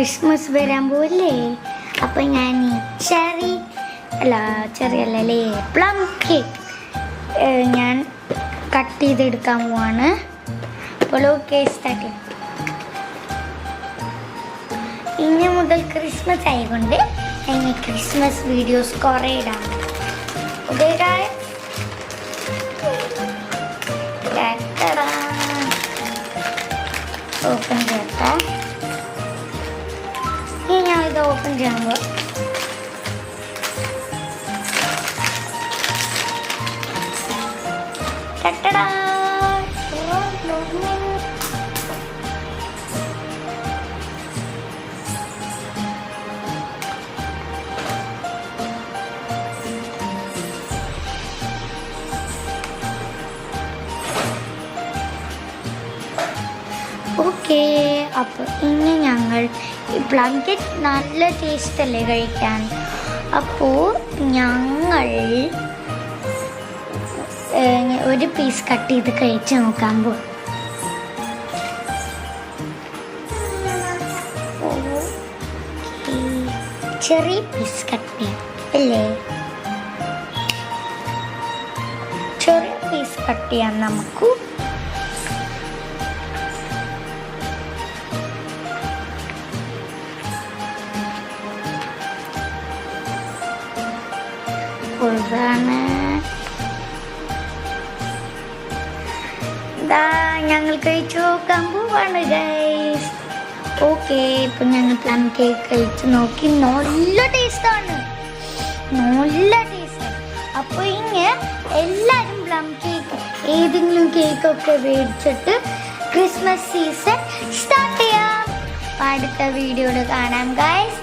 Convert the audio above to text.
Christmas വരാൻ പോവില്ലേ? അപ്പം ഞാൻ ചെറി അല്ല ചെറി അല്ല അല്ലേ പ്ലം കേക്ക് ഞാൻ കട്ട് ചെയ്തെടുക്കാൻ പോവാണ്. അപ്പോൾ ഓക്കെ സ്റ്റാർട്ട് ഇനി മുതൽ ക്രിസ്മസ് ആയതുകൊണ്ട് ഇനി ക്രിസ്മസ് വീഡിയോസ് കുറേ ഇടാം. ഓപ്പൺ ചെയ്യട്ടെ. ഇനി ഞാൻ ഇത് ഓപ്പൺ ചെയ്യുമ്പോൾ ടട്ടടാ. ഓക്കെ അപ്പോൾ ഇനി ഞങ്ങൾ ഈ ബ്ലങ്കറ്റ് നല്ല ടേസ്റ്റ് അല്ലേ കഴിക്കാൻ? അപ്പോൾ ഞങ്ങൾ ഒരു പീസ് കട്ട് ചെയ്ത് കഴിച്ച് നോക്കാൻ പോകും ചെറിയ പീസ് കട്ട് ചെയ്യാം അല്ലേ? ചെറിയ പീസ് കട്ട് ചെയ്യാൻ നമുക്ക്. ഇതാ ഞങ്ങൾ കഴിച്ചു നോക്കാൻ പോവാണ് ഗൈസ് ഓക്കെ ഇപ്പൊ ഞങ്ങൾ പ്ലം കേക്ക് കഴിച്ചു നോക്കി. നല്ല ടേസ്റ്റാണ് നല്ല ടേസ്റ്റ് അപ്പോൾ ഇങ്ങനെ എല്ലാരും പ്ലം കേക്ക് ഏതെങ്കിലും കേക്ക് ഒക്കെ മേടിച്ചിട്ട് ക്രിസ്മസ് സീസൺ സ്റ്റാർട്ട് ചെയ്യാം. അടുത്ത വീഡിയോയിൽ കാണാം ഗൈസ്